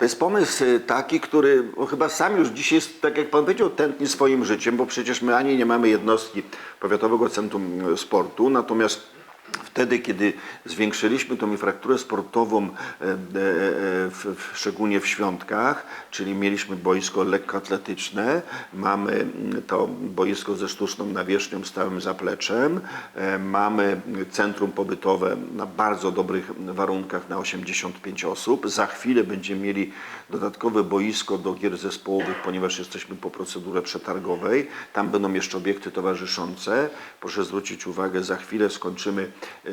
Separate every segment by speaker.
Speaker 1: To jest pomysł y, taki, który no, chyba sam już dzisiaj, tak jak pan powiedział, tętni swoim życiem, bo przecież my ani nie mamy jednostki Powiatowego Centrum Sportu, natomiast wtedy, kiedy zwiększyliśmy tą infrastrukturę sportową, e, e, e, w, w, szczególnie w świątkach, czyli mieliśmy boisko lekkoatletyczne, mamy mm, to boisko ze sztuczną nawierzchnią, stałym zapleczem, mamy centrum pobytowe na bardzo dobrych warunkach na 85 osób. Za chwilę będziemy mieli dodatkowe boisko do gier zespołowych, ponieważ jesteśmy po procedurze przetargowej. Tam będą jeszcze obiekty towarzyszące. Proszę zwrócić uwagę, za chwilę skończymy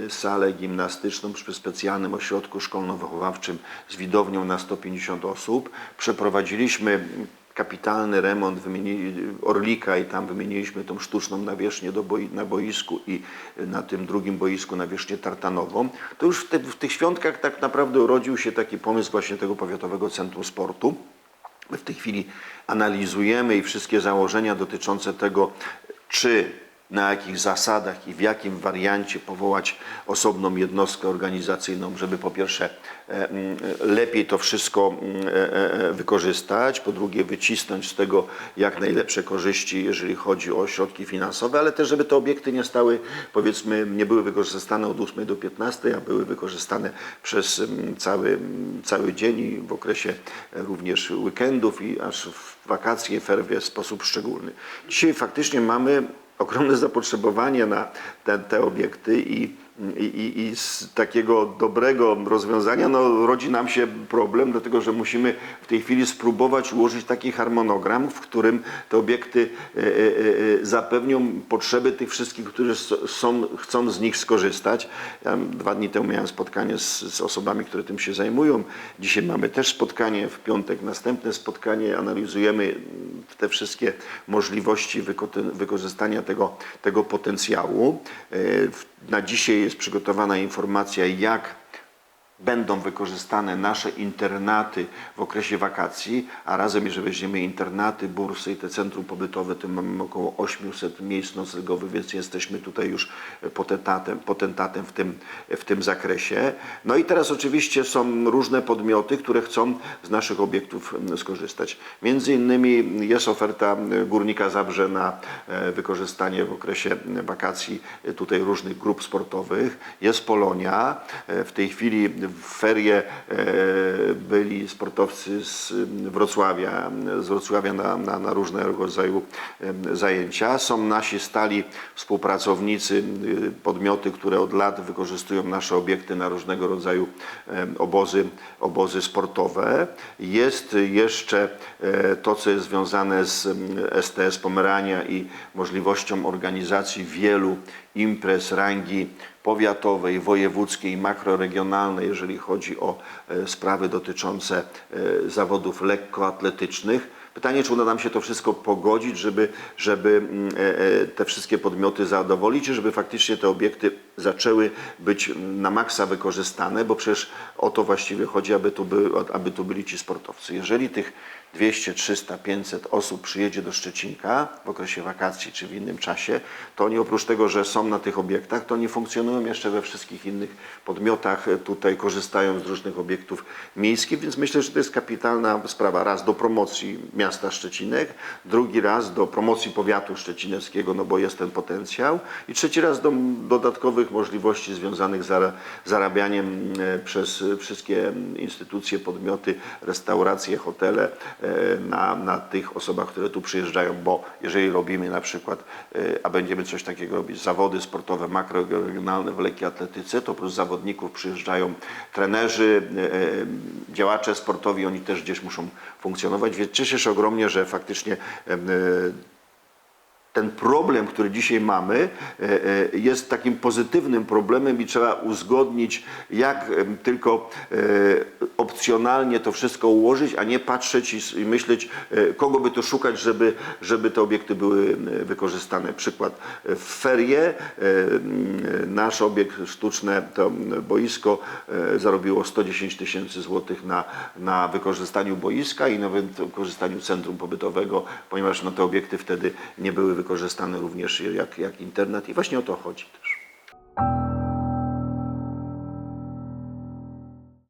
Speaker 1: salę gimnastyczną przy specjalnym ośrodku szkolno-wychowawczym z widownią na 150 osób. Przeprowadziliśmy kapitalny remont wymienili Orlika i tam wymieniliśmy tą sztuczną nawierzchnię do boi, na boisku i na tym drugim boisku nawierzchnię tartanową. To już w, te, w tych świątkach tak naprawdę urodził się taki pomysł właśnie tego Powiatowego Centrum Sportu. My w tej chwili analizujemy i wszystkie założenia dotyczące tego, czy na jakich zasadach i w jakim wariancie powołać osobną jednostkę organizacyjną, żeby po pierwsze e, lepiej to wszystko e, e, wykorzystać, po drugie wycisnąć z tego jak najlepsze korzyści, jeżeli chodzi o środki finansowe, ale też żeby te obiekty nie stały, powiedzmy, nie były wykorzystane od 8 do 15, a były wykorzystane przez cały, cały dzień i w okresie również weekendów i aż w wakacje, ferwie w sposób szczególny. Dzisiaj faktycznie mamy ogromne zapotrzebowanie na te, te obiekty i, i, i- z takiego dobrego rozwiązania no, rodzi nam się problem, dlatego że musimy w tej chwili spróbować ułożyć taki harmonogram, w którym te obiekty e, e, e, zapewnią potrzeby tych wszystkich, którzy są, chcą z nich skorzystać. Ja dwa dni temu miałem spotkanie z, z osobami, które tym się zajmują. Dzisiaj mamy też spotkanie, w piątek następne spotkanie. Analizujemy te wszystkie możliwości wyko- wykorzystania tego, tego potencjału. Na dzisiaj jest przygotowana informacja, jak będą wykorzystane nasze internaty w okresie wakacji, a razem, jeżeli weźmiemy internaty, bursy i te centrum pobytowe, to mamy około 800 miejsc noclegowych, więc jesteśmy tutaj już potentatem, potentatem w, tym, w tym zakresie. No i teraz oczywiście są różne podmioty, które chcą z naszych obiektów skorzystać. Między innymi jest oferta Górnika Zabrze na e, wykorzystanie w okresie wakacji e, tutaj różnych grup sportowych. Jest Polonia. E, W tej chwili w ferie e, byli sportowcy z Wrocławia, z Wrocławia na, na, na różnego rodzaju zajęcia. Są nasi stali współpracownicy, podmioty, które od lat wykorzystują nasze obiekty na różnego rodzaju obozy, obozy sportowe. Jest jeszcze e, to, co jest związane z STS Pomerania i możliwością organizacji wielu imprez rangi powiatowej, wojewódzkiej makroregionalnej, jeżeli chodzi o e, sprawy dotyczące e, zawodów lekkoatletycznych. Pytanie, czy uda nam się to wszystko pogodzić, żeby, żeby mm, e, te wszystkie podmioty zadowolić żeby faktycznie te obiekty zaczęły być na maksa wykorzystane, bo przecież o to właściwie chodzi, aby tu, by, aby tu byli ci sportowcy. Jeżeli tych 200, 300, 500 osób przyjedzie do Szczecinka w okresie wakacji czy w innym czasie, to oni oprócz tego, że są na tych obiektach, to oni funkcjonują jeszcze we wszystkich innych podmiotach, tutaj korzystają z różnych obiektów miejskich, więc myślę, że to jest kapitalna sprawa. Raz do promocji miasta Szczecinek, drugi raz do promocji powiatu szczecineckiego, no bo jest ten potencjał i trzeci raz do dodatkowych możliwości związanych z zara- zarabianiem e, przez wszystkie instytucje, podmioty, restauracje, hotele na, na tych osobach, które tu przyjeżdżają, bo jeżeli robimy na przykład, e, a będziemy coś takiego robić, zawody sportowe makroregionalne w lekkiej atletyce, to oprócz zawodników przyjeżdżają trenerzy, e, e, działacze sportowi, oni też gdzieś muszą funkcjonować, więc cieszę się ogromnie, że faktycznie e, ten problem, który dzisiaj mamy, e, e, jest takim pozytywnym problemem i trzeba uzgodnić, jak em, tylko e, opcjonalnie to wszystko ułożyć, a nie patrzeć i myśleć, e, kogo by to szukać, żeby, żeby te obiekty były e, wykorzystane. Przykład. E, W ferie e, nasz obiekt sztuczne, to boisko e, zarobiło 110 tysięcy złotych na, na wykorzystaniu boiska i na wykorzystaniu centrum pobytowego, ponieważ no, te obiekty wtedy nie były wykorzystane również jak, jak internet i właśnie o to chodzi też.